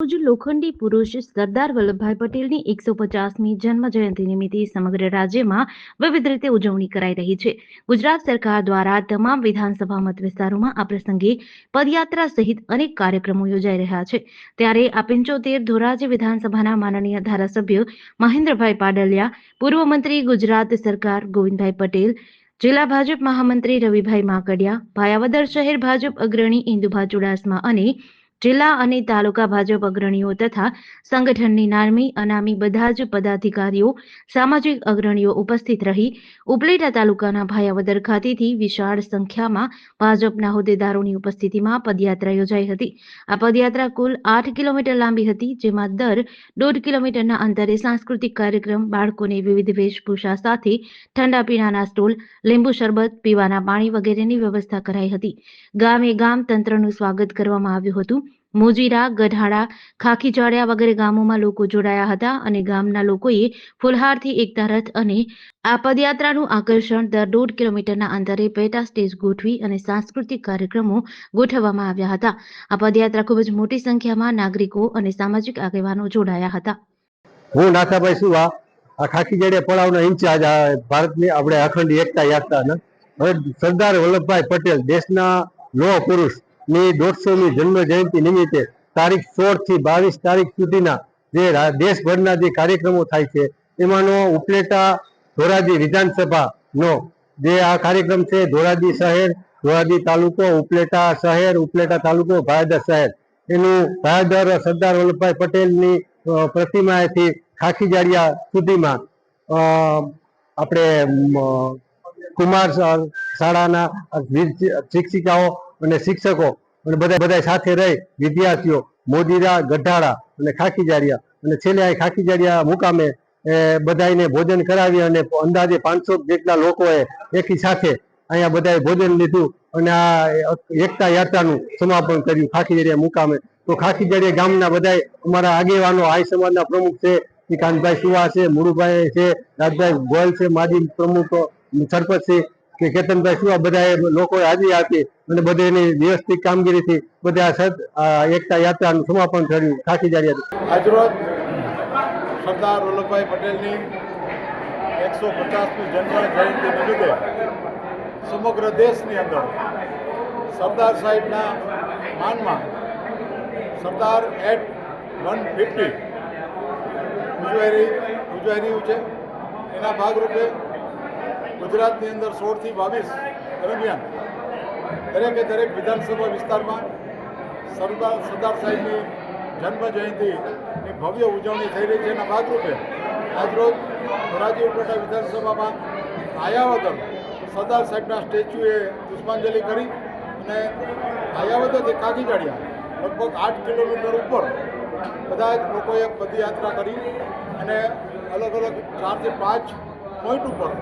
રોજ લોખંડી પુરુષ સરદાર વલ્લભભાઈ પટેલની એકસો પચાસમી જન્મ જયંતિ નિમિત્તે સમગ્ર રાજ્યમાં વિવિધ રીતે ઉજવણી કરાઈ રહી છે. ગુજરાત સરકાર દ્વારા તમામ વિધાનસભા મત વિસ્તારોમાં આ પ્રસંગે પદયાત્રા સહિત અનેક કાર્યક્રમો યોજાઈ રહ્યા છે. ત્યારે આ પંચોતેર ધોરાજી વિધાનસભાના માનનીય ધારાસભ્ય મહેન્દ્રભાઈ પાડલિયા, પૂર્વ મંત્રી ગુજરાત સરકાર ગોવિંદભાઈ પટેલ, જિલ્લા ભાજપ મહામંત્રી રવિભાઈ માકડિયા ભાયાવદર શહેર ભાજપ અગ્રણી ઇન્દુભા ચુડાસમા અને જિલ્લા અને તાલુકા ભાજપ અગ્રણીઓ તથા સંગઠનની નામી અનામી બધા જ પદાધિકારીઓ, સામાજિક અગ્રણીઓ ઉપસ્થિત રહી ઉપલેટા તાલુકાના ભાયાવદર ખાતેથી વિશાળ સંખ્યામાં ભાજપના હોદ્દેદારોની ઉપસ્થિતિમાં પદયાત્રા યોજાઈ હતી. આ પદયાત્રા કુલ આઠ કિલોમીટર લાંબી હતી, જેમાં દર દોઢ કિલોમીટરના અંતરે સાંસ્કૃતિક કાર્યક્રમ, બાળકોને વિવિધ વેશભૂષા સાથે ઠંડા પીણાના સ્ટોલ, લીંબુ શરબત, પીવાના પાણી વગેરેની વ્યવસ્થા કરાઈ હતી. ગામે ગામ તંત્રનું સ્વાગત કરવામાં આવ્યું હતું. મોજીરા ગઢાડા ખાખીચાળિયા વગેરે ગામોમાં લોકો જોડાયા હતા અને ગામના લોકોએ ફુલહારથી એકતા રથ અને આ પદયાત્રાનું આકર્ષણ દર દોઢ કિલોમીટરના અંતરે પેટા સ્ટેજ ગોઠવી અને સાંસ્કૃતિક કાર્યક્રમો ગોઠવવામાં આવ્યા હતા. આ પદયાત્રા ખૂબ જ મોટી સંખ્યામાં નાગરિકો અને સામાજિક આગેવાનો જોડાયા હતા. હું નાથાભાઈ સુવા, આ ખાખી જડે પડાવનો ઇન્ચાર્જ ભારતની આપણે અખંડ એકતા યાત્રાના સરદાર વલ્લભભાઈ પટેલ, દેશના લોહ પુરુષ ની દોઢસોમી જન્મ જયંતિ નિમિત્તે તારીખ સોળથી બાવીસ તારીખ સુધીના જે દેશભરના જે કાર્યક્રમો થાય છે, એમાંનો ઉપલેટા ધોરાજી વિધાનસભા નો જે આ કાર્યક્રમ છે, ધોરાજી શહેર, ધોરાજી તાલુકો, ઉપલેટા શહેર, ઉપલેટા તાલુકો, ભાયદર શહેર. એનું ભાયદર સરદાર વલ્લભભાઈ પટેલની પ્રતિમાએથી ખાખીજાડિયા સુધીમાં આપણે કુમાર શાળાના શિક્ષિકાઓ અને શિક્ષકો અને બધા બધા સાથે રહી વિદ્યાર્થીઓ મોદીરા ગઢાળા અને ખાખીજાડિયા અને છેલ્લે આ ખાખીજારિયા મુકામે એ બધાને ભોજન કરાવી અને અંદાજે પાંચસો જેટલા લોકોએ એકી સાથે અહીંયા બધાએ ભોજન લીધું અને આ એકતા યાત્રાનું સમાપન કર્યું ખાખીજાડિયા મુકામે. તો ખાખીજારિયા ગામના બધાય અમારા આગેવાનો, આઈ સમાજના પ્રમુખ છે શ્રી સુવા છે મુળુભાઈ છે, રાજભાઈ ગોયલ છે, માજી પ્રમુખ, સરપંચ છે કે કેતનભાઈ શું બધા લોકોએ હાજરી આપી અને બધાની વ્યવસ્થિત કામગીરીથી બધા સદ, આ એકતા યાત્રાનું સમાપન કર્યું હતી. આજરોજ સરદાર વલ્લભભાઈ પટેલની એકસો પચાસમી જન્મ જયંતિ નિમિત્તે સમગ્ર દેશની અંદર સરદાર સાહેબના માનમાં સરદાર એટ વન ફિફ્ટી ઉજવાઈ રહી, ઉજવાઈ રહ્યું છે. એના ભાગરૂપે ગુજરાતની અંદર સોળથી બાવીસ દરમિયાન દરેકે દરેક વિધાનસભા વિસ્તારમાં સરદાર સરદાર સાહેબની જન્મજયંતિની ભવ્ય ઉજવણી થઈ રહી છે. એના ભાગરૂપે આજરોજ ધોરાજી ઉપલેટા વિધાનસભામાં આયાવદર સરદાર સાહેબના સ્ટેચ્યુએ પુષ્પાંજલિ કરી અને આયાવદરથી કાગીજાડિયા લગભગ આઠ કિલોમીટર ઉપર બધા જ લોકોએ પદયાત્રા કરી અને અલગ અલગ ચારથી પાંચ પોઈન્ટ ઉપર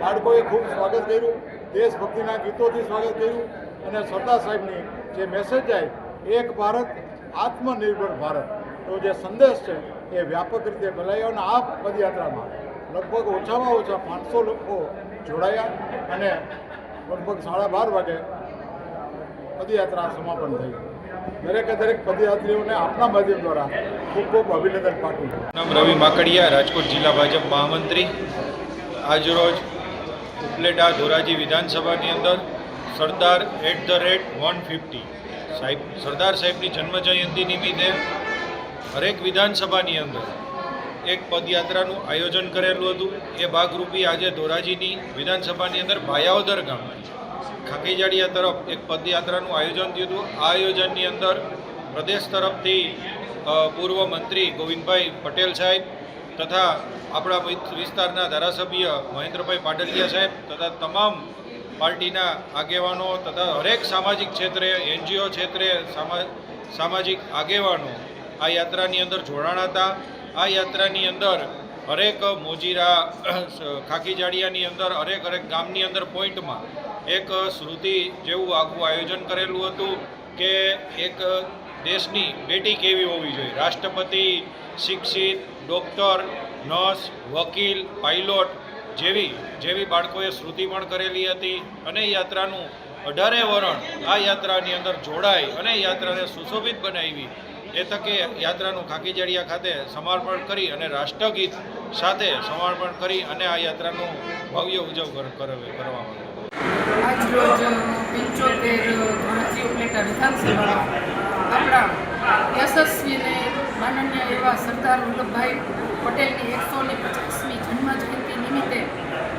બાળકોએ ખૂબ સ્વાગત કર્યું, દેશભક્તિના ગીતોથી સ્વાગત કર્યું અને સરદાર સાહેબની જે મેસેજ જાય એક ભારત, આત્મનિર્ભર ભારત, તો જે સંદેશ છે એ વ્યાપક રીતે ફેલાયો અને આ પદયાત્રામાં લગભગ ઓછામાં ઓછા પાંચસો લોકો જોડાયા અને લગભગ સાડા બાર વાગે પદયાત્રા સમાપન થઈ. દરેકે દરેક પદયાત્રીઓને આપના માધ્યમ દ્વારા ખૂબ ખૂબ અભિનંદન પાઠવું. નામ રવિ માકડિયા, રાજકોટ જિલ્લા ભાજપ મહામંત્રી. આજરોજ ઉપલેટા ધોરાજી વિધાનસભાની અંદર Sardar at the rate one fifty. સાહેબ, સરદાર સાહેબની જન્મજયંતિ નિમિત્તે હરેક વિધાનસભાની અંદર એક પદયાત્રાનું આયોજન કરેલું હતું. એ ભાગરૂપી આજે ધોરાજીની વિધાનસભાની અંદર ભાયાવદર ગામ ખાકીજાડિયા તરફ એક પદયાત્રાનું આયોજન થયું હતું. આ આયોજનની અંદર પ્રદેશ તરફથી પૂર્વ મંત્રી ગોવિંદભાઈ પટેલ સાહેબ તથા આપણા વિસ્તારના ધારાસભ્ય મહેન્દ્રભાઈ પાટલિયા સાહેબ તથા તમામ પાર્ટીના આગેવાનો તથા હરેક સામાજિક ક્ષેત્રે, એનજીઓ ક્ષેત્રે, સામા- સામાજિક આગેવાનો આ યાત્રાની અંદર જોડાણા હતા. આ યાત્રાની અંદર હરેક મોજીરા ખાકીજાડિયાની અંદર હરેક હરેક ગામની અંદર પોઈન્ટમાં એક શ્રુતિ જેવું આખું આયોજન કરેલું હતું કે એક દેશની બેટી કેવી હોવી જોઈએ? રાષ્ટ્રપતિ, શિક્ષિત, ડૉક્ટર, નર્સ, વકીલ પાઇલોટ જેવી જેવી બાળકોએ શ્રુતિ પણ કરેલી હતી અને યાત્રાનું અઢારે વરણ આ યાત્રાની અંદર જોડાઈ અને યાત્રાને સુશોભિત બનાવી. એ તકે યાત્રાનું ખાકીજડિયા ખાતે સમર્પણ કરી અને રાષ્ટ્રગીત સાથે સમર્પણ કરી અને આ યાત્રાનું ભવ્ય ઉજવ કર- કર- કરવામાં આવ્યો. ઉપલેટા વિધાનસભામાં આપણા યશસ્વીને માનનીય એવા સરદાર વલ્લભભાઈ પટેલની એકસો ને પચાસમી જન્મ જયંતિ નિમિત્તે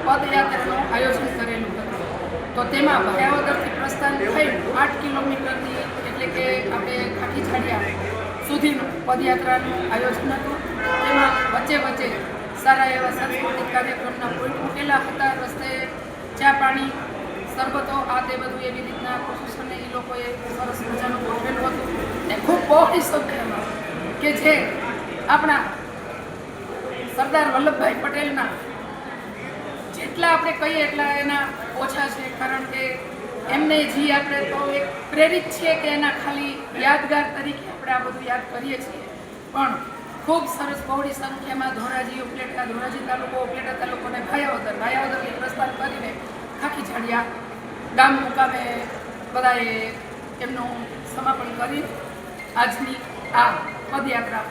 પદયાત્રાનું આયોજન કરેલું હતું. તો તેમાં ભયાવગરથી પ્રસ્થાન થઈ આઠ કિલોમીટરની એટલે કે આપણે ખાટી છાડિયા સુધીનું પદયાત્રાનું આયોજન હતું. તેમાં વચ્ચે વચ્ચે સારા એવા સાંસ્કૃતિક કાર્યક્રમના પોઈન્ટ મૂકેલા હતા. રસ્તે ચા પાણી સરબતો આ તે બધું એવી રીતના પ્રોસેસરને એ લોકોએ સરસ મજાનું ગોઠવેલું હતું. ને ખૂબ બહોળી સંખ્યામાં કે જે આપણા સરદાર વલ્લભભાઈ પટેલના જેટલા આપણે કહીએ એટલા એના ઓછા છે, કારણ કે એમને જી આપણે તો એક પ્રેરિત છીએ કે એના ખાલી યાદગાર તરીકે આપણે આ બધું યાદ કરીએ છીએ. પણ ખૂબ સરસ બહોળી સંખ્યામાં ધોરાજી ઉપલેટા ધોરાજી તાલુકો ઉપલેટા તાલુકોને ભાયાવદર, ભાયાવદરથી પ્રસ્થાન કરીને ખાખી ઝાડિયા ગામ મુકામે બધાએ એમનું સમાપન કરી આજની આ પદયાત્રા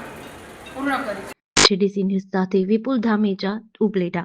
પૂર્ણ કરી. છે જેડીસી ન્યૂઝ સાથે વિપુલ ધામેચા ઉપલેટા.